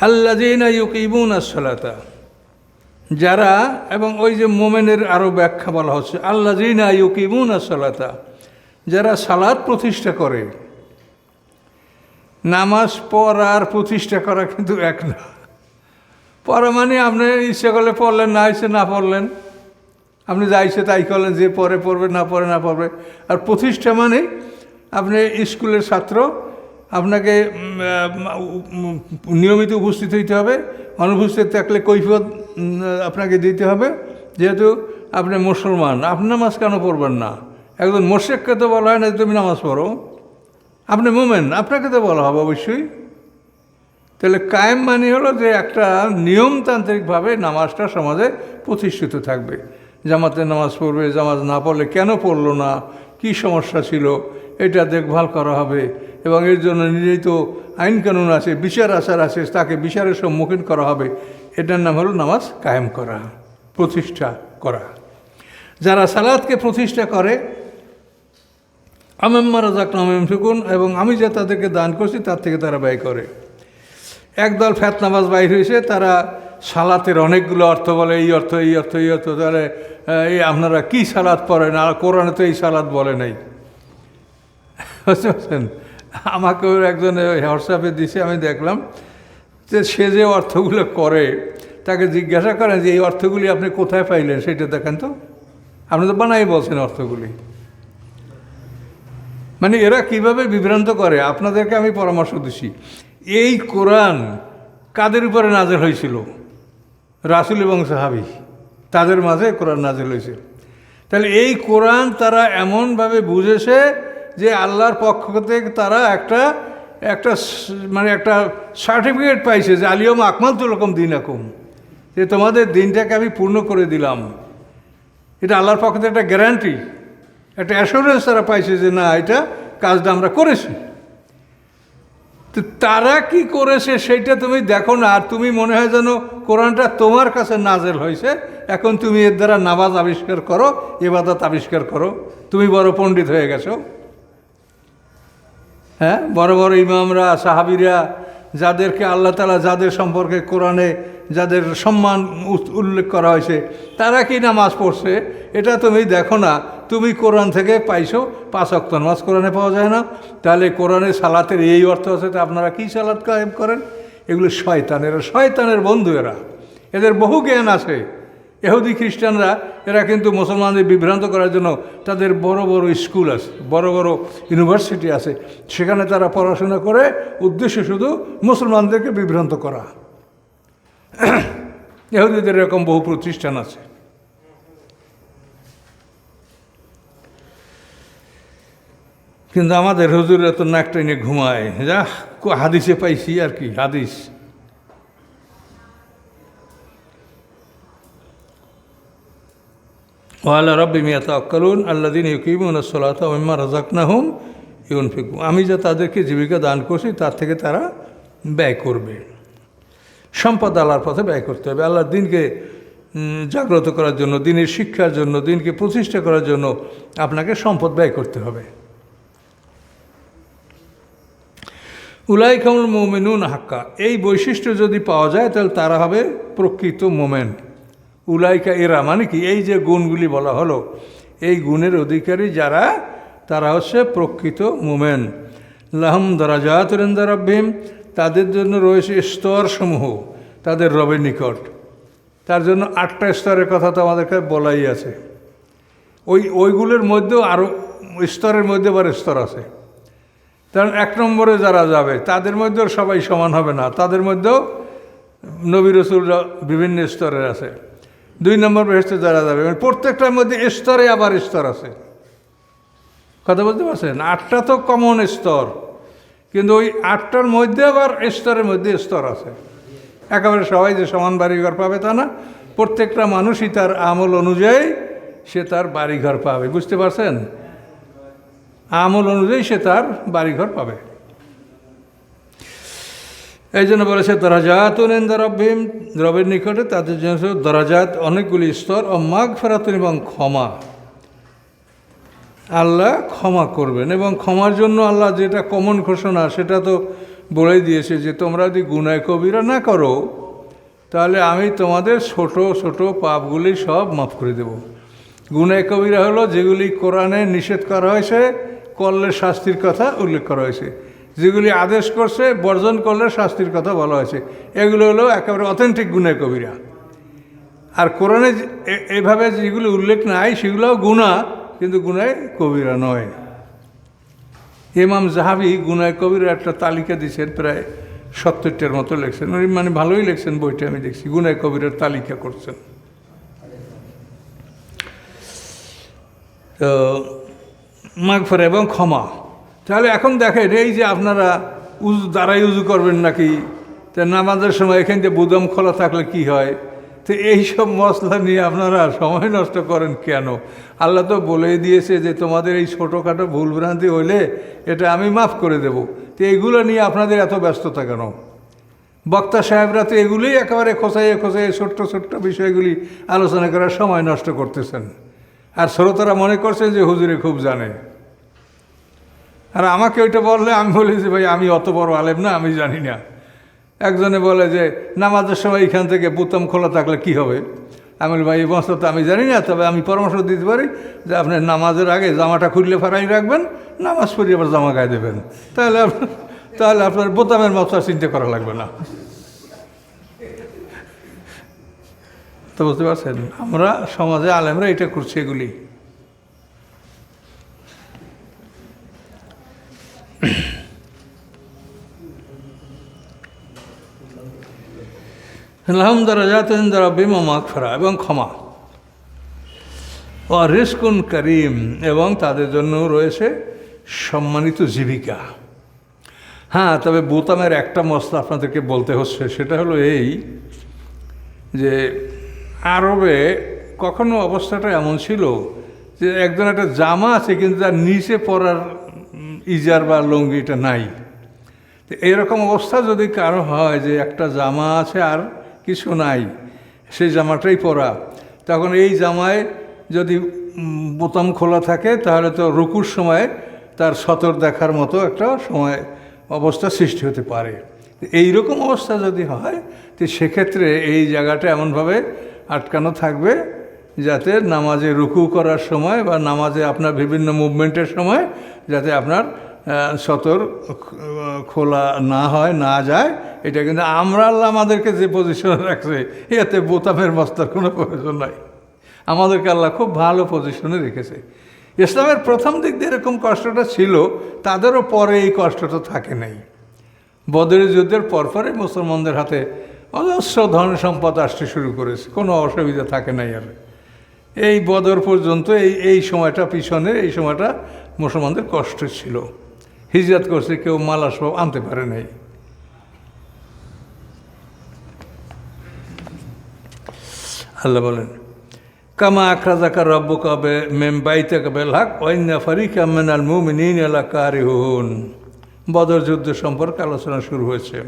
আল্লাদিনা ইউকিবুন আসলাতা যারা এবং ওই যে মোমেনের আরও ব্যাখ্যা বলা হচ্ছে আল্লাদিনা ইউকিবুন আসলাতা যারা সালাদ প্রতিষ্ঠা করে, নামাজ পড়ার প্রতিষ্ঠা করা কিন্তু এক না। পড়া মানে আপনি ইচ্ছে করলে পড়লেন, না ইচ্ছে না পড়লেন। আপনি যা ইচ্ছে তাই করলেন, যে পরে পড়বে, না পড়ে না পড়বে। আর প্রতিষ্ঠা মানে আপনি স্কুলের ছাত্র আপনাকে নিয়মিত উপস্থিত হইতে হবে। অনুপস্থিত থাকলে কৈফিয়ত উম, আপনাকে দিতে হবে। যেহেতু আপনি মুসলমান আপনি নামাজ কেন পড়বেন না? একজন মোশেককে তো বলা হয় না তুমি নামাজ পড়ো। আপনি মোমেন আপনাকে তো বলা হবে অবশ্যই। তাহলে কায়েম মানে হলো যে একটা নিয়মতান্ত্রিকভাবে নামাজটা সমাজে প্রতিষ্ঠিত থাকবে। জামাতে নামাজ পড়বে জামাজ না পড়লে কেন পড়ল না? কি সমস্যা ছিল? এটা দেখভাল করা হবে। এবং এর জন্য নির্ধারিত আইন কানুন আছে, বিচার আচার আছে, তাকে বিচারের সম্মুখীন করা হবে। এটার নাম হলো নামাজ কায়েম করা, প্রতিষ্ঠা করা। যারা সালাদকে প্রতিষ্ঠা করে আমেম্মা রাজাক নামেম ফিকুন এবং আমি যে তাদেরকে দান করছি, তার থেকে তারা ব্যয় করে। একদল ফ্যাতনাবাজ বাইর হয়েছে, তারা সালাতের অনেকগুলো অর্থ বলে, এই অর্থ এই অর্থ এই অর্থ, তাহলে এই আপনারা কি সালাদ পড়েন? আর কোরআনে তো এই সালাদ বলে নাই। বুঝতে পারছেন? আমাকেও একজনে হোয়াটসঅ্যাপে দিছে, আমি দেখলাম যে সে যে অর্থগুলো করে, তাকে জিজ্ঞাসা করেন যে এই অর্থগুলি আপনি কোথায় পাইলেন, সেটা দেখেন তো। আপনি তো বানাই বলছেন অর্থগুলি। মানে এরা কীভাবে বিভ্রান্ত করে? আপনাদেরকে আমি পরামর্শ দিছি। এই কোরআন কাদের উপরে নাজেল হয়েছিল? রাসুল এবং সাহাবি, তাদের মাঝে কোরআন নাজেল হয়েছে। তাহলে এই কোরআন তারা এমনভাবে বুঝেছে যে আল্লাহর পক্ষ থেকে তারা একটা একটা মানে একটা সার্টিফিকেট পাইছে যে আলিয়ম আকমাল রকম দিন এখন যে তোমাদের দিনটাকে আমি পূর্ণ করে দিলাম। এটা আল্লাহর পক্ষ থেকে একটা গ্যারান্টি একটা অ্যাসুরেন্স তারা পাইছে যে না, এটা কাজটা আমরা করেছি। তো তারা কি করেছে সেইটা তুমি দেখো না, আর তুমি মনে হয় যেন কোরআনটা তোমার কাছে নাজেল হয়েছে। এখন তুমি এর দ্বারা নামাজ আবিষ্কার করো, এবাদত আবিষ্কার করো। তুমি বড় পণ্ডিত হয়ে গেছো। হ্যাঁ? বড় বড় ইমামরা, সাহাবিরা, যাদেরকে আল্লাহ তালা যাদের সম্পর্কে কোরআনে যাদের সম্মান উল্লেখ করা হয়েছে, তারা কি নামাজ পড়ছে? এটা তুমি দেখো না। তুমি কোরআন থেকে পাইছো, পাঁচ অক্ত নামাজ কোরআনে পাওয়া যায় না। তাহলে কোরআনে সালাতের এই অর্থ আছে তা আপনারা কী সালাত কায়েম করেন? এগুলো শয়তানের শয়তানের বন্ধু এরা। এদের বহু জ্ঞান আছে। এহুদি খ্রিস্টানরা, এরা কিন্তু মুসলমানদের বিভ্রান্ত করার জন্য তাদের বড় বড় স্কুল আছে, বড় বড় ইউনিভার্সিটি আছে। সেখানে তারা পড়াশোনা করে, উদ্দেশ্য শুধু মুসলমানদেরকে বিভ্রান্ত করা। এহুদিদের এরকম বহু প্রতিষ্ঠান আছে। কিন্তু আমাদের হুজুরা তো নাক টেনে ঘুমায়। যা, হাদিসে পাইছি আর কি, হাদিস। ওয়ালা রব্বি মিয়া তাক্কালুন আল্লাদিন ইউকিমুন সালাত মিম্মা রাজাকনাহুম ইউনফিকু আমি যা তাদেরকে জীবিকা দান করছি, তার থেকে তারা ব্যয় করবে। সম্পদ আল্লাহর পথে ব্যয় করতে হবে। আল্লাহর দিনকে জাগ্রত করার জন্য, দিনের শিক্ষার জন্য, দিনকে প্রতিষ্ঠা করার জন্য আপনাকে সম্পদ ব্যয় করতে হবে। উলাই কামুল মোমেনুন হাক্কা। এই বৈশিষ্ট্য যদি পাওয়া যায়, তাহলে তারা হবে প্রকৃত মোমেন। উলাইকা এরা মানে কি? এই যে গুণগুলি বলা হলো, এই গুণের অধিকারী যারা, তারা হচ্ছে প্রকৃত মোমেন। লাহম দরাজাত রেন্দারভীম তাদের জন্য রয়েছে স্তরসমূহ, তাদের রবের নিকট। তার জন্য আটটা স্তরের কথা তো আমাদেরকে বলাই আছে। ওই, ওইগুলোর মধ্যেও আরও স্তরের মধ্যে আবার স্তর আছে। কারণ এক নম্বরে যারা যাবে, তাদের মধ্যেও সবাই সমান হবে না। তাদের মধ্যেও নবী রসুলরা বিভিন্ন স্তরের আছে। দুই নম্বর বেহেস্তে যারা যাবে। মানে প্রত্যেকটার মধ্যে স্তরে আবার স্তর আছে। কথা বলতে পারছেন? আটটা তো কমন স্তর। কিন্তু ওই আটটার মধ্যে আবার স্তরের মধ্যে স্তর আছে। একেবারে সবাই যে সমান বাড়িঘর পাবে তা না। প্রত্যেকটা মানুষই তার আমল অনুযায়ী সে তার বাড়িঘর পাবে। বুঝতে পারছেন? আমল অনুযায়ী সে তার বাড়িঘর পাবে। এই জন্য বলেছে দরাজাত রব্বিম। রবের নিকটে তাদের জন্য দরাজাত অনেকগুলি স্তর ও মাঘ ফেরাতুন এবং ক্ষমা। আল্লাহ ক্ষমা করবেন এবং ক্ষমার জন্য আল্লাহ যেটা কমন ঘোষণা, সেটা তো বলে দিয়েছে যে, তোমরা যদি গুনায় কবিরা না করো, তাহলে আমি তোমাদের ছোট ছোট পাপগুলি সব মাফ করে দেব। গুনায় কবিরা হলো যেগুলি কোরআনে নিষেধ করা হয়েছে, করলে শাস্তির কথা উল্লেখ করা হয়েছে। যেগুলি আদেশ করছে, বর্জন করলে শাস্তির কথা বলা হয়েছে। এগুলো হলো একেবারে অথেন্টিক গুনায় কবিরা। আর কোরআনে এভাবে যেগুলো উল্লেখ নাই, সেগুলোও গুণা, কিন্তু গুনায় কবিরা নয়। ইমাম জাহাবি গুনায় কবিরা একটা তালিকা দিয়েছেন, প্রায় সত্তরটার মতো লেখছেন। উনি মানে ভালোই লেখছেন বইটা, আমি দেখছি। গুনায় কবিরের তালিকা করছেন। তো, মাগফের এবং ক্ষমা। তাহলে এখন দেখেন, এই যে আপনারা উজু দ্বারাই উজু করবেন নাকি, তা নামাজের সময় এখান থেকে বুদম খোলা থাকলে কি হয়? তো এইসব মশলা নিয়ে আপনারা সময় নষ্ট করেন কেন? আল্লাহ তো বলেই দিয়েছে যে তোমাদের এই ছোটোখাটো ভুলভ্রান্তি হইলে এটা আমি মাফ করে দেব। তো এইগুলো নিয়ে আপনাদের এত ব্যস্ততা কেন? বক্তা সাহেবরা তো এগুলোই একেবারে খোঁচাইয়ে খোঁচাইয়ে ছোট্ট ছোট্ট বিষয়গুলি আলোচনা করার সময় নষ্ট করতেছেন। আর শ্রোতারা মনে করছেন যে হুজুরে খুব জানে। আর আমাকে ওইটা বললে আমি বলি যে, ভাই, আমি অত বড় আলেম না, আমি জানি না। একজনে বলে যে, নামাজের সময় এখান থেকে বোতাম খোলা থাকলে কি হবে? আমি বলি, ভাই, এই মশলা তো আমি জানি না, তবে আমি পরামর্শ দিতে পারি যে, আপনি নামাজের আগে জামাটা খুললে ফারাই রাখবেন, নামাজ পড়ি আবার জামা গায়ে দেবেন। তাহলে আপনার তাহলে আপনার বোতামের মশলা চিন্তা করা লাগবে না। তো বুঝতে পারছেন, আমরা সমাজে আলেমরা এটা করছি এগুলি। লাহম দারাজাতেন দ্বারা বিমা মাগফেরা এবং ক্ষমা। ও রিস্কুন করিম, এবং তাদের জন্য রয়েছে সম্মানিত জীবিকা। হ্যাঁ তবে বোতামের একটা মশলা আপনাদেরকে বলতে হচ্ছে, সেটা হলো এই যে আরবে কখনো অবস্থাটা এমন ছিল যে একজন একটা জামা আছে, কিন্তু তার নিচে পরার ইজার বা লুঙ্গিটা নাই। এরকম অবস্থা যদি কারও হয় যে একটা জামা আছে আর কিছু নাই। সেই জামাটাই পরা। তখন এই জামায় যদি বোতাম খোলা থাকে, তাহলে তো রুকুর সময় তার সতর দেখার মতো একটা সময় অবস্থা সৃষ্টি হতে পারে। এই রকম অবস্থা যদি হয়, তো সেক্ষেত্রে এই জায়গাটা এমনভাবে আটকানো থাকবে যাতে নামাজে রুকু করার সময় বা নামাজে আপনার বিভিন্ন মুভমেন্টের সময় যাতে আপনার সতর, খোলা না হয়, না যায়, এটা কিন্তু আমরা আল্লাহ আমাদেরকে যে পজিশনে রাখছে, এতে বোতামের মস্তার কোনো প্রয়োজন নাই। আমাদেরকে আল্লাহ খুব ভালো পজিশনে রেখেছে। ইসলামের প্রথম দিক দিয়ে এরকম কষ্টটা ছিল, তাদেরও পরে এই কষ্টটা থাকে নাই। বদরের যুদ্ধের পরপরই মুসলমানদের হাতে অজস্র ধন সম্পদ আসতে শুরু করেছে, কোনো অসুবিধা থাকে নাই আর। এই বদর পর্যন্ত এই এই সময়টা পিছনে এই সময়টা মুসলমানদের কষ্ট ছিল। হিজরত করছে, কেউ মালা আসবাব আনতে পারে নাই। আল্লাহ বলেন, কামা আখরাজাকা রব্ব কবে মেম বাইতে কবেল হাক অন্যা ফারিকা মেনাল মুমিনিন এলা কারিহুন বদর যুদ্ধ সম্পর্কে আলোচনা শুরু হয়েছে।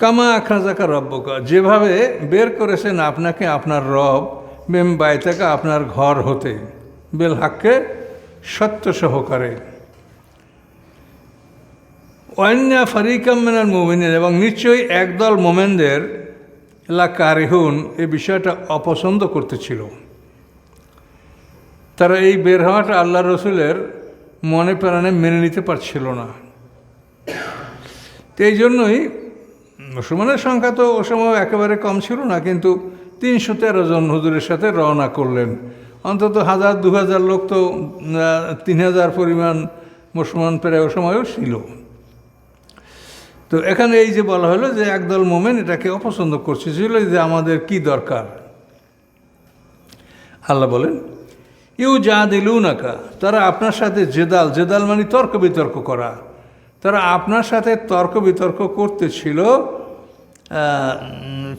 কামা আখরাজাকা রব্বকা, যেভাবে বের করেছেন আপনাকে আপনার রব মেম বাইতাকা আপনার ঘর হতে, বেল হাককে সত্য সহকারে। অন্য ফারিকাম মেনার মোমিনের এবং নিশ্চয়ই একদল মোমেনদের লা কারিহুন এই বিষয়টা অপছন্দ করতেছিল। তারা এই বের হওয়াটা আল্লাহ রসুলের মনে প্রাণে মেনে নিতে পারছিল না। তো এই জন্যই মুসলমানের সংখ্যা তো ও সময় একেবারে কম ছিল না, কিন্তু তিনশো তেরো জন হুজুরের সাথে রওনা করলেন। অন্তত হাজার দু হাজার লোক তো তিন হাজার পরিমাণ মুসলমান প্রায় ও সময়ও ছিল। তো এখানে এই যে বলা হলো যে একদল মোমেন এটাকে অপছন্দ করছে ছিল যে আমাদের কি দরকার? আল্লাহ বলেন, ইউ যা দিলু নাকা তারা আপনার সাথে জেদাল জেদাল মানে তর্ক বিতর্ক করা। তারা আপনার সাথে তর্ক বিতর্ক করতেছিল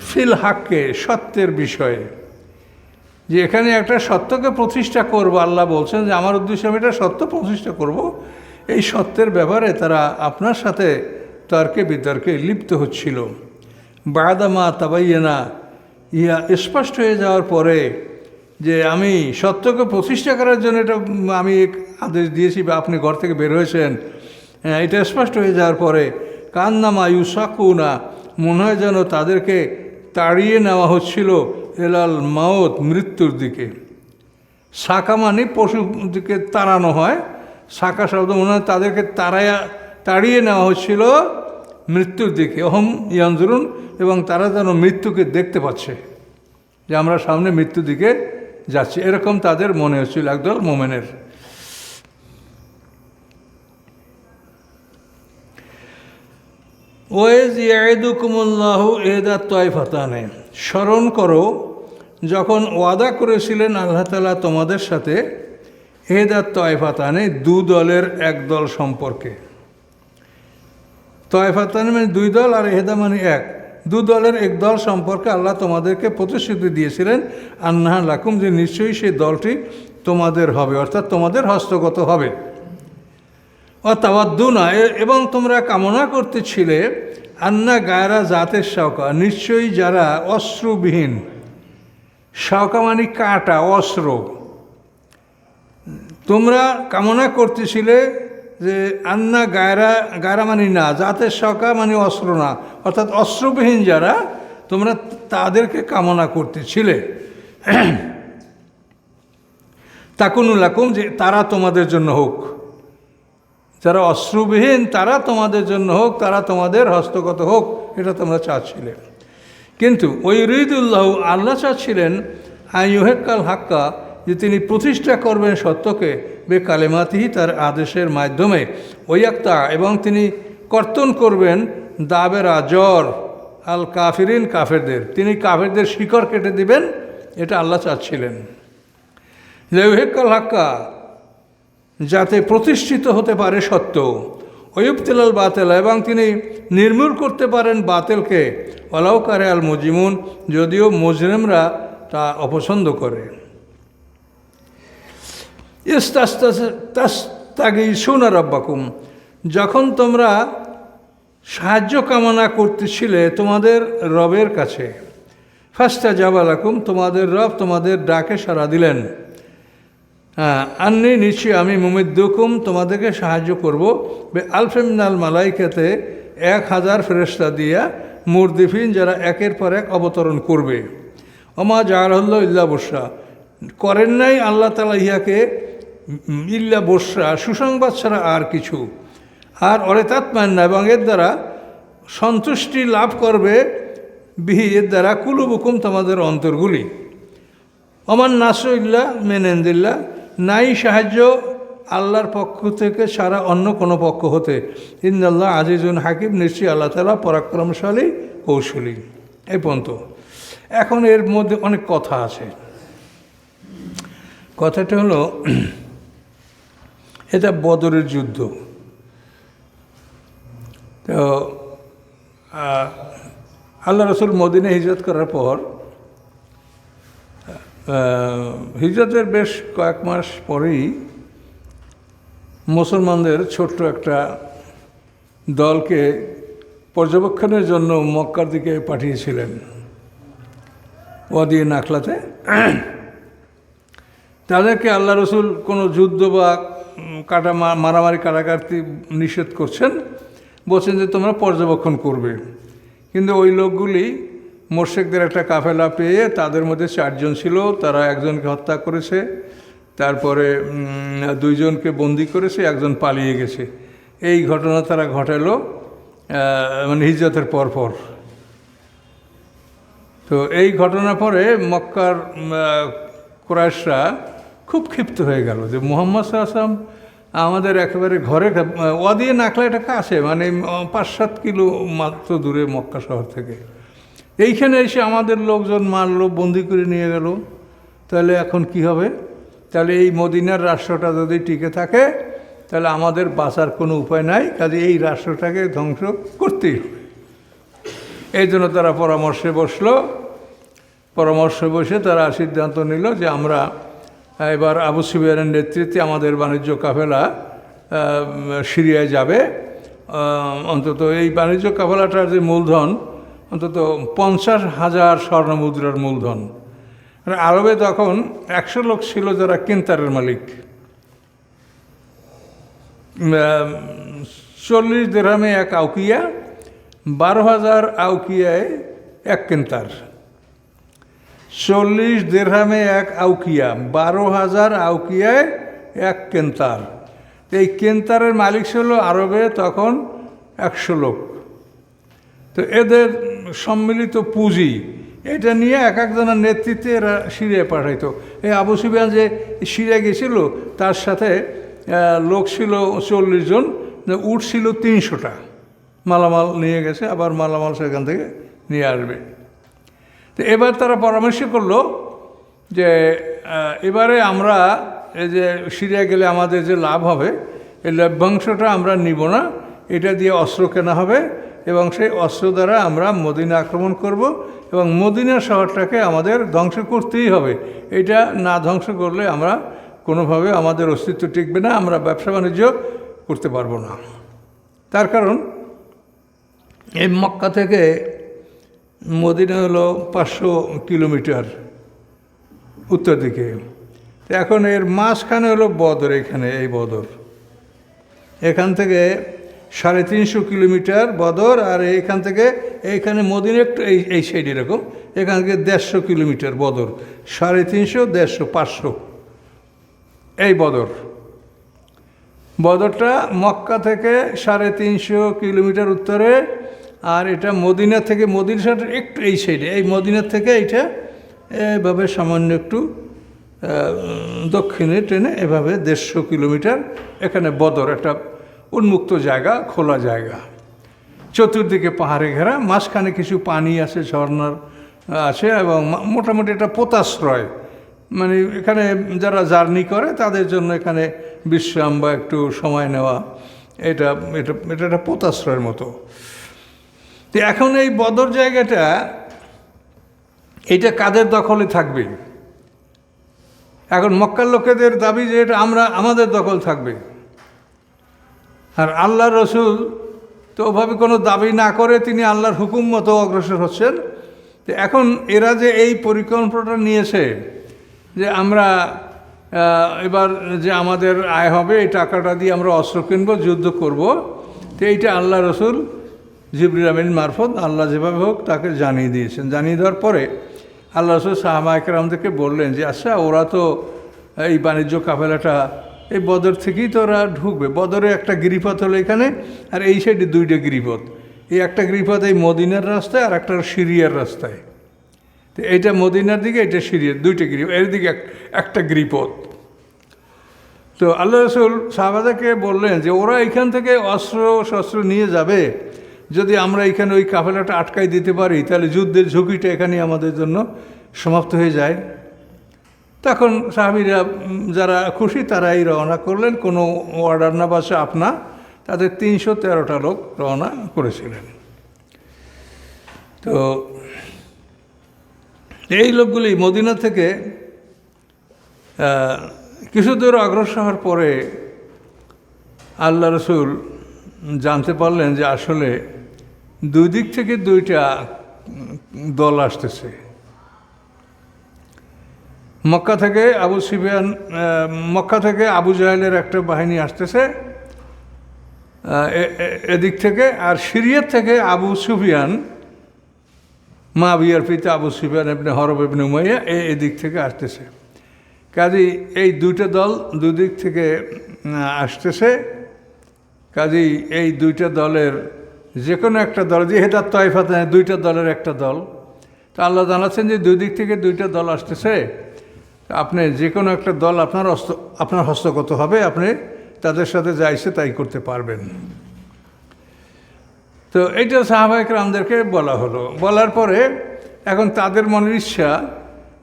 ফিল হাককে, সত্যের বিষয়ে। যে এখানে একটা সত্যকে প্রতিষ্ঠা করব, আল্লাহ বলছেন যে আমার উদ্দেশ্যে আমি এটা সত্য প্রতিষ্ঠা করব। এই সত্যের ব্যাপারে তারা আপনার সাথে তর্কে বিতর্কে লিপ্ত হচ্ছিল। বাদামা তাবাইয়েনা ইয়া স্পষ্ট হয়ে যাওয়ার পরে যে আমি সত্যকে প্রতিষ্ঠা করার জন্য এটা আমি আদেশ দিয়েছি বা আপনি ঘর থেকে বের হয়েছেন হ্যাঁ, এটা স্পষ্ট হয়ে যাওয়ার পরে কান্নামা ইউসাকুনা মনে হয় যেন তাদেরকে তাড়িয়ে নেওয়া হচ্ছিল এলাল মাওত মৃত্যুর দিকে। শাখা মানে পশু দিকে তাড়ানো হয়। শাখা শব্দ মনে হয় তাদেরকে তাড়াইয়া তাড়িয়ে নেওয়া হচ্ছিল মৃত্যুর দিকে। অহম ইয়ানজরুন, এবং তারা যেন মৃত্যুকে দেখতে পাচ্ছে যে আমরা সামনে মৃত্যুর দিকে যাচ্ছি। এরকম তাদের মনে হচ্ছিল একদল মোমেনের। ওয়েজ ইয়াদুকুমুল্লাহ এদা তয়ফাতানে স্মরণ করো, যখন ওয়াদা করেছিলেন আল্লাহ তালা তোমাদের সাথে এদা তয়ফাতানে দু দলের এক দল সম্পর্কে। তয়ফাতানে মানে দুই দল আর এহেদা মানে এক। দু দলের এক দল সম্পর্কে আল্লাহ তোমাদেরকে প্রতিশ্রুতি দিয়েছিলেন, আন্নাহা লাকুম, যে নিশ্চয়ই সেই দলটি তোমাদের হবে, অর্থাৎ তোমাদের হস্তগত হবে। অতাওয়াদ্দুনা এবং তোমরা কামনা করতেছিলে, আন্না গায়রা জাতের শাওকা, নিশ্চয়ই যারা অস্ত্রবিহীন শাওকা মানে কাটা অস্ত্র তোমরা কামনা করতেছিলে যে আন্না গায়রা গায়রা মানে না, জাতের শাওকা মানে অস্ত্র না। অর্থাৎ অস্ত্রবিহীন যারা, তোমরা তাদেরকে কামনা করতেছিলে। তাকুনুলাকুম যে তারা তোমাদের জন্য হোক। যারা অশ্রুবিহীন তারা তোমাদের জন্য হোক, তারা তোমাদের হস্তগত হোক, এটা তোমরা চাচ্ছিলে। কিন্তু ওই রিদুল্লাহ আল্লাহ চাচ্ছিলেন আইহেকাল হাক্কা, যে তিনি প্রতিষ্ঠা করবেন সত্যকে বে কালেমাতিহি তার আদেশের মাধ্যমে। একটা এবং তিনি কর্তন করবেন দাবেরা জ্বর, আল কাফিরিন কাফেরদের। তিনি কাফেরদের শিকড় কেটে দিবেন, এটা আল্লাহ চাচ্ছিলেন। লেহেকাল হাক্কা, যাতে প্রতিষ্ঠিত হতে পারে সত্য। অয়ুবতিলাল বাতেল, এবং তিনি নির্মূল করতে পারেন বাতেলকে। অলাউকারে আল মজিমুন, যদিও মজরেমরা তা অপছন্দ করে। ইস্তাস্তাগি সোনার আব্বাকুম যখন তোমরা সাহায্য কামনা করতেছিলে তোমাদের রবের কাছে ফার্স্টা জাবালাকুম, তোমাদের রব তোমাদের ডাকে সাড়া দিলেন। আন্নি নিশ্চয়ই আমি মুমিদ্দুকুম, তোমাদেরকে সাহায্য করব। বে আলফেমিনাল মালাইকাতে এক হাজার ফেরেস্তা দিয়া মুরদিফিন যারা একের পর এক অবতরণ করবে। ওমা জাহারহল্ল ইল্লা বর্ষা করেন নাই আল্লাহ তালা ইহাকে ইল্লা বর্ষা সুসংবাদ ছাড়া আর কিছু। আর অরে তাৎমান না এবং এর দ্বারা সন্তুষ্টি লাভ করবে বিহি, এর দ্বারা কুলুবুকুম, তোমাদের অন্তরগুলি। অমান নাসইল্লা মেনেন্দিল্লা, নাই সাহায্য আল্লাহর পক্ষ থেকে ছাড়া অন্য কোনো পক্ষ হতে। ইন্দাল্লাহ আজিজুন হাকিম, নিশ্চয়ই আল্লাহ তালা পরাক্রমশালী, কৌশলী। এই পর্যন্ত। এখন এর মধ্যে অনেক কথা আছে। কথাটা হলো এটা বদরের যুদ্ধ। তো আল্লাহ রসুল মদিনে হিজরত করার পর হিজরতের বেশ কয়েক মাস পরেই মুসলমানদের ছোট্ট একটা দলকে পর্যবেক্ষণের জন্য মক্কার দিকে পাঠিয়েছিলেন। ওয়াদিয়ে নাখলাতে। তাদেরকে আল্লাহ রসুল কোনো যুদ্ধ বা কাটা মারামারি কাটাকাটি নিষেধ করছেন। বলছেন যে তোমরা পর্যবেক্ষণ করবে। কিন্তু ওই লোকগুলি মোর্শেকদের একটা কাফেলা পেয়ে তাদের মধ্যে চারজন ছিল, তারা একজনকে হত্যা করেছে, তারপরে দুইজনকে বন্দি করেছে, একজন পালিয়ে গেছে। এই ঘটনা তারা ঘটালো মানে হিজরতের পরপর। তো এই ঘটনা পরে মক্কার কোরআশরা খুব ক্ষিপ্ত হয়ে গেল যে মোহাম্মদ আসলাম আমাদের একেবারে ঘরে ওয়াদিয়ে নাকলা এটা কাছে? মানে পাঁচ সাত কিলো মাত্র দূরে মক্কা শহর থেকে। এইখানে এসে আমাদের লোকজন মারলো, বন্দি করে নিয়ে গেল। তাহলে এখন কি হবে? তাহলে এই মদিনার রাষ্ট্রটা যদি টিকে থাকে, তাহলে আমাদের বাঁচার কোনো উপায় নাই। কাজে এই রাষ্ট্রটাকে ধ্বংস করতেই হবে। এই জন্য তারা পরামর্শে বসল। পরামর্শে বসে তারা সিদ্ধান্ত নিল যে আমরা এবার আবু সুবিয়ারের নেতৃত্বে আমাদের বাণিজ্য কাফেলা সিরিয়ায় যাবে। অন্তত এই বাণিজ্য কাফেলাটার যে মূলধন, অন্তত পঞ্চাশ হাজার স্বর্ণ মুদ্রার মূলধন। আরবে তখন একশো লোক ছিল যারা কেন্তারের মালিক। চল্লিশ দেরামে এক আউকিয়া, বারো হাজার আউকিয়ায় এক কেন্তার। চল্লিশ দেড়হামে এক আউকিয়া, বারো হাজার আউকিয়ায় এক কেন্তার এই কেন্তারের মালিক ছিল আরবে, তখন একশো লোক। তো এদের সম্মিলিত পুঁজি, এটা নিয়ে এক একজনের নেতৃত্বে এরা সিরিয়ায় পাঠাইতো। এই আবু সুবিয়ান যে সিরিয়া গেছিল, তার সাথে লোক ছিল চল্লিশ জন উঠ ছিল তিনশোটা। মালামাল নিয়ে গেছে, আবার মালামাল সেখান থেকে নিয়ে আসবে। তো এবার তারা পরামর্শ করল যে এবারে আমরা এই যে সিরিয়া গেলে আমাদের যে লাভ হবে, এই লভ্যাংশটা আমরা নিব না, এটা দিয়ে অস্ত্র কেনা হবে এবং সেই অস্ত্র দ্বারা আমরা মদিনা আক্রমণ করব এবং মদিনা শহরটাকে আমাদের ধ্বংস করতেই হবে। এটা না ধ্বংস করলে আমরা কোনোভাবে আমাদের অস্তিত্ব টিকবে না, আমরা ব্যবসা বাণিজ্য করতে পারব না। তার কারণ, এই মক্কা থেকে মদিনা হলো পাঁচশো কিলোমিটার উত্তর দিকে। এখন এর মাঝখানে হলো বদর, এখানে এই বদর। এখান থেকে সাড়ে তিনশো কিলোমিটার বদর, আর এখান থেকে এইখানে মদিনা একটু এই এই সাইড এরকম, এখান থেকে দেড়শো কিলোমিটার বদর, সাড়ে তিনশো, দেড়শো, পাঁচশো। এই বদর। বদরটা মক্কা থেকে সাড়ে তিনশো কিলোমিটার উত্তরে আর এটা মদিনা থেকে, মদিনা সাইডের একটু এই সাইডে এই মদিনা থেকে এইটা এভাবে সামান্য একটু দক্ষিণে ট্রেনে এভাবে দেড়শো কিলোমিটার, এখানে বদর, একটা উন্মুক্ত জায়গা, খোলা জায়গা। চতুর্দিকে পাহাড়ে ঘেরা, মাঝখানে কিছু পানি আছে, ঝর্ণার আছে এবং মোটামুটি একটা পোতাশ্রয়। মানে এখানে যারা জার্নি করে, তাদের জন্য এখানে বিশ্রাম বা একটু সময় নেওয়া, এটা এটা এটা একটা পোতাশ্রয়ের মতো। তো এখন এই বদর জায়গাটা এটা কাদের দখলে থাকবে? এখন মক্কার লোকেদের দাবি যে এটা আমরা, আমাদের দখল থাকবে। আর আল্লাহ রসুল তো ওভাবে কোনো দাবি না করে তিনি আল্লাহর হুকুম মতো অগ্রসর হচ্ছেন। তো এখন এরা যে এই পরিকল্পনাটা নিয়েছে যে আমরা এবার যে আমাদের আয় হবে, এই টাকাটা দিয়ে আমরা অস্ত্র কিনবো, যুদ্ধ করব, তো এইটা আল্লাহ রসুল জিবরিল আমিন মারফত আল্লাহ যেভাবে হোক তাকে জানিয়ে দিয়েছেন। জানিয়ে দেওয়ার পরে আল্লাহ রসুল সাহামা একরামদেরকে বললেন যে আচ্ছা ওরা তো এই বাণিজ্য কাফেলাটা, এই বদর থেকেই তো ওরা ঢুকবে। বদরে একটা গিরিপথ হলো এখানে, আর এই সাইডে দুইটা গিরিপথ। এই একটা গিরিপথ এই মদিনার রাস্তায়, আর একটা সিরিয়ার রাস্তায়। তো এইটা মদিনার দিকে এটা সিরিয়ার, দুইটা গিরি এর দিকে একটা গিরিপথ। তো আল্লাহ রসুল সাহাবাদাকে বললেন যে, ওরা এখান থেকে অস্ত্র শস্ত্র নিয়ে যাবে যদি আমরা এখানে ওই কাফেলাটা আটকাই দিতে পারি, তাহলে যুদ্ধের ঝুঁকিটা এখানে আমাদের জন্য সমাপ্ত হয়ে যায়। তখন সাহাবিরা যারা খুশি তারাই রওনা করলেন। কোনো অর্ডার না বাসে আপনা তাদের তিনশো তেরোটা লোক রওনা করেছিলেন। তো এই লোকগুলি মদিনা থেকে কিছু দূর অগ্রসর হওয়ার পরে আল্লাহ রসুল জানতে পারলেন যে আসলে দুই দিক থেকে দুইটা দল আসতেছে। মক্কা থেকে আবু সিবিয়ান মক্কা থেকে আবু জাহেলের একটা বাহিনী আসতেছে এদিক থেকে, আর সিরিয়ার থেকে আবু সুফিয়ান মা বিয়ার পিতা আবু সুফিয়ান এমনি হরব এমনি উমাইয়া এদিক থেকে আসতেছে। কাজী এই দুইটা দল দুদিক থেকে আসতেছে। কাজী এই দুইটা দলের যে কোনো একটা দল যেহেতু তয়ফাত দুইটা দলের একটা দল। তো আল্লাহ জানাচ্ছেন যে দুই দিক থেকে দুইটা দল আসতেছে। আপনি যে কোনো একটা দল আপনার হস্ত আপনার হস্তগত হবে, আপনি তাদের সাথে যা ইচ্ছে তাই করতে পারবেন। তো এইটা সাহাবাহিক রামদেরকে বলা হলো। বলার পরে এখন তাদের মনের ইচ্ছা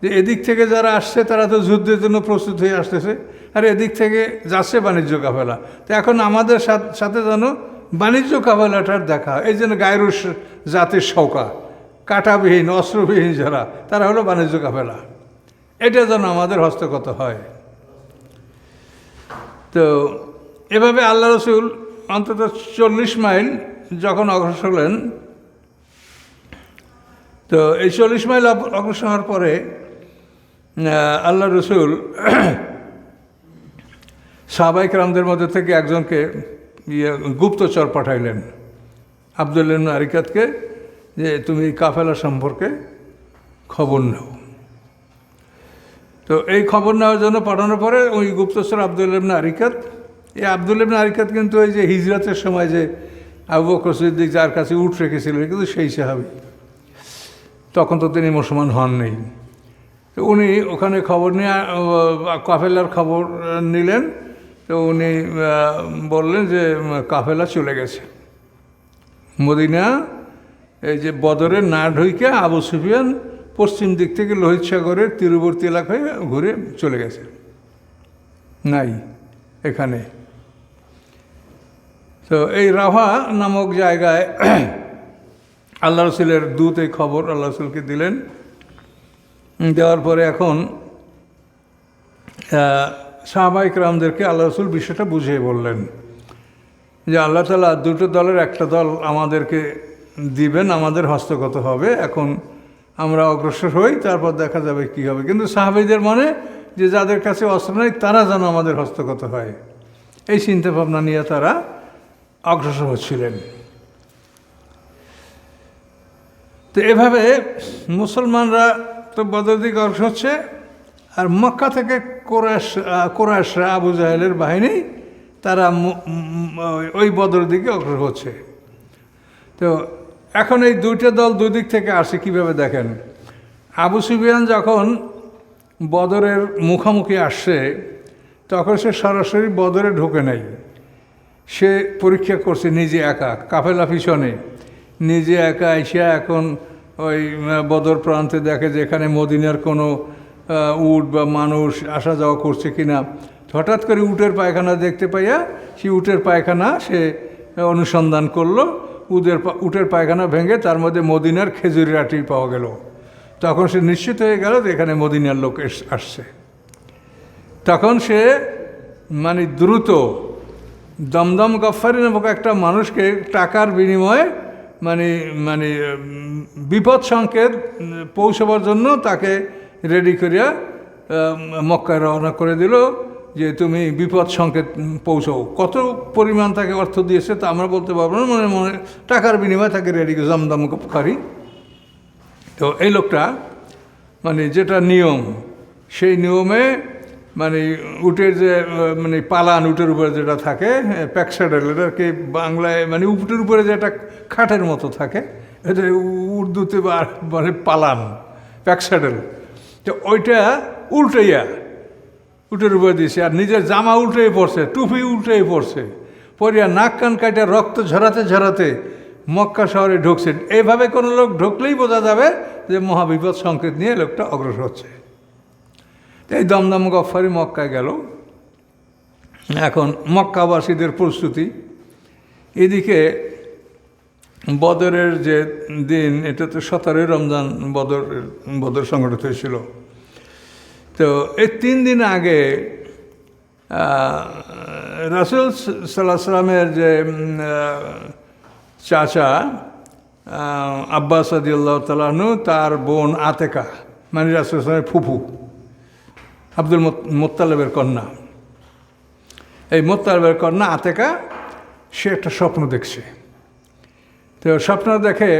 যে এদিক থেকে যারা আসছে, তারা তো যুদ্ধের জন্য প্রস্তুত হয়ে আসতেছে। আর এদিক থেকে যাচ্ছে বাণিজ্য কাফেলা। তো এখন আমাদের সাথে যেন বাণিজ্য কাফেলাটার দেখা, এই জন্য গায়রুস জাতির সৌকা কাটাবিহীন, অস্ত্রবিহীন যারা, তারা হলো বাণিজ্য কাফেলা। এটা যেন আমাদের হস্তগত হয়। তো এভাবে আল্লাহ রসুল অন্তত চল্লিশ মাইল যখন অগ্রসর হলেন, তো এই চল্লিশ মাইল অগ্রসর হওয়ার পরে আল্লাহ রসুল সাহবাইক রামদের মধ্যে থেকে একজনকে ইয়ে গুপ্তচর পাঠাইলেন আবদুল ইবনে আরিকাতকে যে তুমি কাফেলা সম্পর্কে খবর নাও। তো এই খবর নেওয়ার জন্য পাঠানোর পরে ওই গুপ্তচর আবদুল ইবনে আরিকাত, এই আবদুল ইবনে আরিকাত কিন্তু ওই যে হিজরতের সময় যে আবু বকর সিদ্দিক যার কাছে উঠ রেখেছিল কিন্তু সেই সাহাবি। তখন তো তিনি মুসলমান হন নেই। তো উনি ওখানে খবর নিয়ে কাফেলার খবর নিলেন। তো উনি বললেন যে কাফেলা চলে গেছে। মদিনা, এই যে বদরে না ঢুইকে আবু সুফিয়ান পশ্চিম দিক থেকে লোহিত সাগরের তীরবর্তী এলাকায় ঘুরে চলে গেছে। নাই এখানে। তো এই রাভা নামক জায়গায় আল্লাহ রসুলের দূত এই খবর আল্লাহ রসুলকে দিলেন। দেওয়ার পরে এখন সাহবাইক রামদেরকে আল্লাহ রসুল বিষয়টা বুঝিয়ে বললেন যে আল্লাহ তালা দুটো দলের একটা দল আমাদেরকে দিবেন, আমাদের হস্তগত হবে, এখন আমরা অগ্রসর হই, তারপর দেখা যাবে কি হবে। কিন্তু সাহাবিদের মনে যে যাদের কাছে অস্ত্র নেই, তারা যেন আমাদের হস্তগত হয়। এই চিন্তা ভাবনা নিয়ে তারা অগ্রসর হচ্ছিলেন। তো এভাবে মুসলমানরা তো বদর দিকে অগ্রসর হচ্ছে আর মক্কা থেকে কোরআশ কোরআশরা আবু জাহেলের বাহিনী, তারা ওই বদর দিকে অগ্রসর হচ্ছে। তো এখন এই দুইটা দল দুই দিক থেকে আসে, কীভাবে দেখেন? আবু সুফিয়ান যখন বদরের মুখোমুখি আসছে, তখন সে সরাসরি বদরে ঢোকে নাই। সে পরীক্ষা করছে নিজে একা, কাফেলা পিছনে। নিজে একা এসে এখন ওই বদর প্রান্তে দেখে যে এখানে মদিনার কোনো উট বা মানুষ আসা যাওয়া করছে কিনা। হঠাৎ করে উটের পায়খানা দেখতে পাইয়া সেই উটের পায়খানা সে অনুসন্ধান করল। উদের উটের পায়খানা ভেঙে তার মধ্যে মদিনার খেজুরি আটি পাওয়া গেল। তখন সে নিশ্চিত হয়ে গেল যে এখানে মদিনার লোক আসছে। তখন সে মানে দ্রুত দমদম গফারি নামক একটা মানুষকে টাকার বিনিময়ে মানে মানে বিপদ সংকেত পৌঁছবার জন্য তাকে রেডি করিয়া মক্কায় রওনা করে দিল যে তুমি বিপদ সংকেত পৌঁছও। কত পরিমাণ তাকে অর্থ দিয়েছে তা আমরা বলতে পারব না। মনে মনে টাকার বিনিময়ে তাকে রেডি করে দমদম গফারি তো এই লোকটা মানে যেটা নিয়ম, সেই নিয়মে মানে উটের যে মানে পালান উটের উপরে যেটা থাকে প্যাকসাডেল এটাকে বাংলায় মানে উটের উপরে যেটা খাটের মতো থাকে, এটা উর্দুতে বলে পালান প্যাকসাডেল তো ওইটা উল্টাইয়া উটের উপরে দিয়েছে আর নিজের জামা উল্টেই পড়ছে, টুপি উল্টেই পড়ছে। পরিয়া নাক কান কাটা রক্ত ঝরাতে ঝরাতে মক্কা শহরে ঢুকছে। এইভাবে কোনো লোক ঢুকলেই বোঝা যাবে যে মহাবিপদ সংকেত নিয়ে লোকটা অগ্রসর হচ্ছে। এই দমদম গফারি মক্কায় গেল। এখন মক্কাবাসীদের প্রস্তুতি। এদিকে বদরের যে দিন, এটা তো সতেরোই রমজান বদর বদর সংগঠিত হয়েছিল। তো এই তিন দিন আগে রাসুল সাল্লাহ সাল্লামের যে চাচা আব্বাস আদিউল্লাহ তালাহনু তার বোন আতেকা মানে রাসুল সাল্লামের ফুফু, আব্দুল মোত- মোত্তালেবের কন্যা। এই মোত্তালেবের কন্যা আতেকা, সে একটা স্বপ্ন দেখছে। তো স্বপ্ন দেখে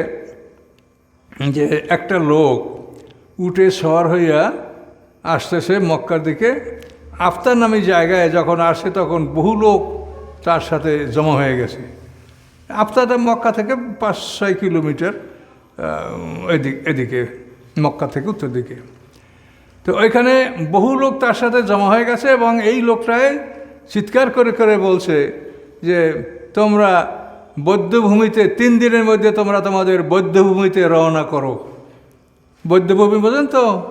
যে একটা লোক উঠে শহর হইয়া আসতেছে মক্কার দিকে। আফতার নামী জায়গায় যখন আসে তখন বহু লোক তার সাথে জমা হয়ে গেছে। আফতারটা মক্কা থেকে পাঁচ, ছয় কিলোমিটার এদিক, এদিকে, মক্কা থেকে উত্তর দিকে। তো ওইখানে বহু লোক তার সাথে জমা হয়ে গেছে এবং এই লোকটাই চিৎকার করে করে বলছে যে, তোমরা বৌদ্ধভূমিতে তিন দিনের মধ্যে তোমরা তোমাদের বৌদ্ধভূমিতে রওনা করো। বৌদ্ধভূমি বোঝেন তো,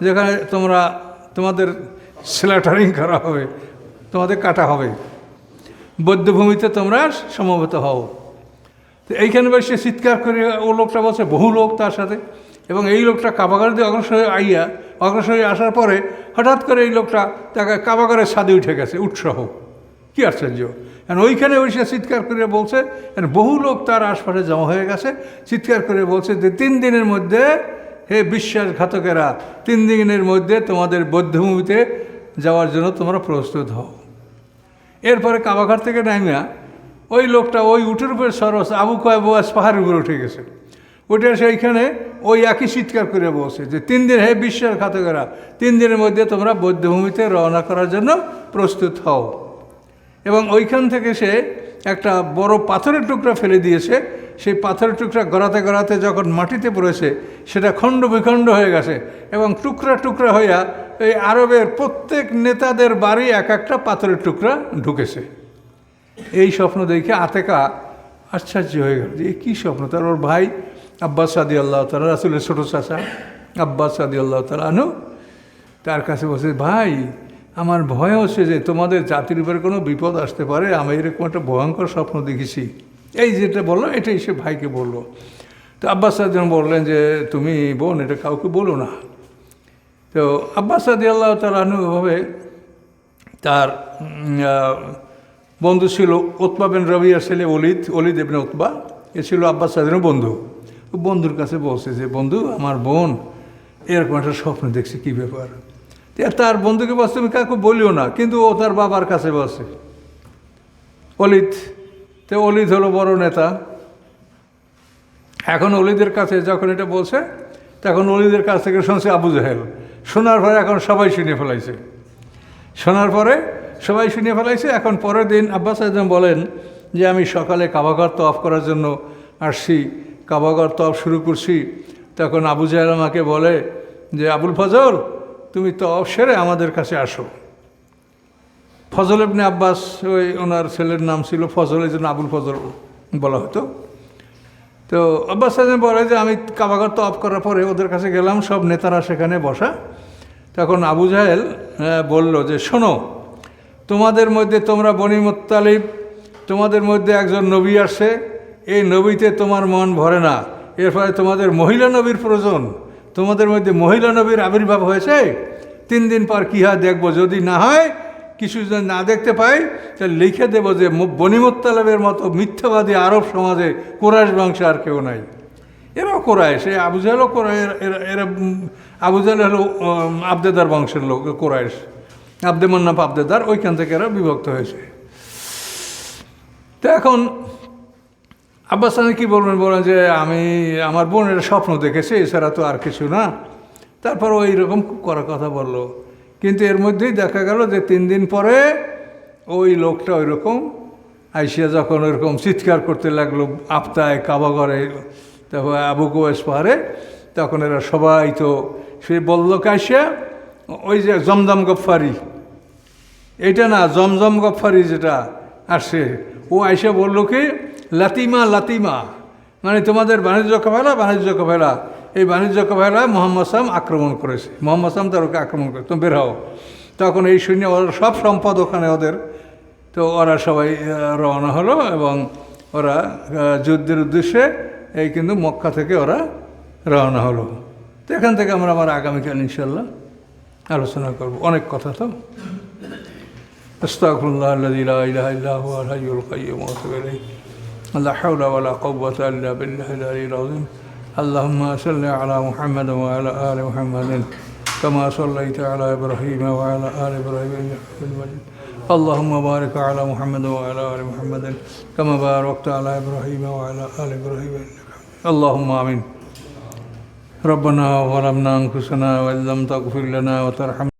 যেখানে তোমরা তোমাদের স্ল্যাটারিং করা হবে, তোমাদের কাটা হবে। বৌদ্ধভূমিতে তোমরা সমবেত হও। তো এইখানে বসে চিৎকার করে ও লোকটা বলছে, বহু লোক তার সাথে। এবং এই লোকটা কাবাগার দিয়ে অগ্রসর আইয়া, অগ্রসর হয়ে আসার পরে হঠাৎ করে এই লোকটা তাকে কাবাগারের ছাদে উঠে গেছে, উৎসাহ। কি আশ্চর্য! কারণ ওইখানে বসে চিৎকার করে বলছে বহু লোক তার আশপাশে জমা হয়ে গেছে। চিৎকার করে বলছে যে, তিন দিনের মধ্যে, হে বিশ্বাসঘাতকেরা, তিন দিনের মধ্যে তোমাদের বৌদ্ধভূমিতে যাওয়ার জন্য তোমরা প্রস্তুত হও। এরপরে কাবাঘাট থেকে নামিয়া, ওই লোকটা ওই উঠের উপরে সরস, আবু কয়েব পাহাড়ের উপরে উঠে গেছে। উঠে সেইখানে ওই একই চিৎকার করে বসে যে, তিন দিন, হে বিশ্বের খাতকেরা তিন দিনের মধ্যে তোমরা বৌদ্ধভূমিতে রওনা করার জন্য প্রস্তুত হও। এবং ওইখান থেকে সে একটা বড় পাথরের টুকরা ফেলে দিয়েছে। সেই পাথরের টুকরা গড়াতে গড়াতে যখন মাটিতে পড়েছে, সেটা খণ্ড বিখণ্ড হয়ে গেছে এবং টুকরা টুকরা হইয়া এই আরবের প্রত্যেক নেতাদের বাড়ি এক একটা পাথরের টুকরা ঢুকেছে। এই স্বপ্ন দেখে আতেকা আশ্চর্য হয়ে গেল যে কী স্বপ্ন? তার ওর ভাই আব্বাস সাদি আল্লাহ তালা রাসুলের ছোটো চাষা আব্বাস সাদি আল্লাহ তালা আনু তার কাছে বসে ভাই আমার ভয় হচ্ছে যে তোমাদের জাতির উপরে কোনো বিপদ আসতে পারে আমি এরকম একটা ভয়ঙ্কর স্বপ্ন দেখেছি। এই যেটা বলল এটাই সে ভাইকে বলল। তো আব্বাস সাদিন বললেন যে তুমি বোন এটা কাউকে বলো না। তো আব্বাস সাদি আল্লাহ তার উম, আহ, বন্ধু ছিল ওতবা বিন রবিয়ার ছেলে অলিদ অলিদ এবিন ওতবা এ ছিল আব্বাস সাদিনের বন্ধু। বন্ধুর কাছে বলছে যে বন্ধু আমার বোন এরকম একটা স্বপ্ন দেখছে কী ব্যাপার? তার বন্ধুকে বলছে, তুমি কাউকে বলিও না, কিন্তু ও তার বাবার কাছে বসে অলিদ, তো অলিদ হলো বড় নেতা। এখন অলিদের কাছে যখন এটা বলছে, তখন অলিদের কাছ থেকে শুনছে আবু জাহেল। শোনার পরে এখন সবাই শুনে ফেলাইছে। শোনার পরে সবাই শুনে ফেলাইছে। এখন পরের দিন আব্বাস আজম বলেন যে, আমি সকালে কাবাঘর তফ করার জন্য আসছি। কাবাঘর তফ শুরু করছি। তখন আবু জাহেল আমাকে বলে যে, আবুল ফজল তুমি তফ সেরে আমাদের কাছে আসো। ফজল ইবনে আব্বাস ওই ওনার ছেলের নাম ছিল ফজল এই জন্য আবুল ফজল বলা হতো। তো আব্বাস আজম বলে যে আমি কাবাগর তো অফ করার পরে ওদের কাছে গেলাম সব নেতারা সেখানে বসা। তখন আবু জাহেল আহ, বলল যে শোনো তোমাদের মধ্যে তোমরা বনি মুত্তালিব তোমাদের মধ্যে একজন নবী আসছে এই নবীতে তোমার মন ভরে না। এর ফলে তোমাদের মহিলা নবীর প্রয়োজন। তোমাদের মধ্যে মহিলা নবীর আবির্ভাব হয়েছে? তিন দিন পর কী হয় দেখব? যদি না হয় কিছু যদি না দেখতে পাই তাহলে লিখে দেবো যে মু- বনি মুত্তালিবের মতো মিথ্যাবাদী আরব সমাজে কোরআশ বংশে আর কেউ নাই। এরাও কোরআশ এই আবু জাহেলও কোরআ এরা এরা উম, আবু জাহেল হলো আবদেদার বংশের লোক কোরআশ আবদে মন্নাফ আবদেদার ওইখান থেকে এরা বিভক্ত হয়েছে। তো এখন আব্বাস হানি কী বলবেন? বলেন যে আমি আমার বোনের স্বপ্ন দেখেছি, এছাড়া তো আর কিছু না। তারপর ওই রকম করার কথা বলল। কিন্তু এর মধ্যেই দেখা গেল যে তিন দিন পরে ওই লোকটা ওই রকম আইসিয়া যখন ওইরকম চিৎকার করতে লাগল আপতায় কাবাগরে, তারপর আবু কোয়েস পাহাড়ে, তখন এরা সবাই তো সে বলল, কাইসিয়া, ওই যে জমদম গফারি এটা না, জমজম গফারি যেটা আসছে। ও আইসা বলল কি লাতিমা লাতিমা মানে তোমাদের বাণিজ্য কফেলা বাণিজ্য কফেলা এই বাণিজ্য কফেলা মোহাম্মদ সাম আক্রমণ করেছে মোহাম্মদ সাম তার ওকে আক্রমণ করে তুমি বের হও তখন এই শূন্য ওরা সব সম্পদ ওখানে ওদের তো ওরা সবাই আহ, রওনা হলো এবং ওরা আহ, যুদ্ধের উদ্দেশ্যে এই কিন্তু মক্কা থেকে ওরা রওনা হলো তো এখান থেকে আমরা আমার আগামীকাল ইনশাল্লাহ আলোচনা করব অনেক কথা তো استغفر الله الذي لا اله الا هو الحي القيوم واتوب اليه لا حول ولا قوة إلا بالله العلي العظيم. اللهم صل على محمد وعلى آل محمد كما صليت على إبراهيم وعلى آل إبراهيم إنك حميد مجيد. اللهم بارك على محمد وعلى آل محمد كما باركت على إبراهيم وعلى آل إبراهيم إنك حميد اللهم آمين. ربنا ظلمنا أنفسنا وإن لم تغفر لنا وترحمنا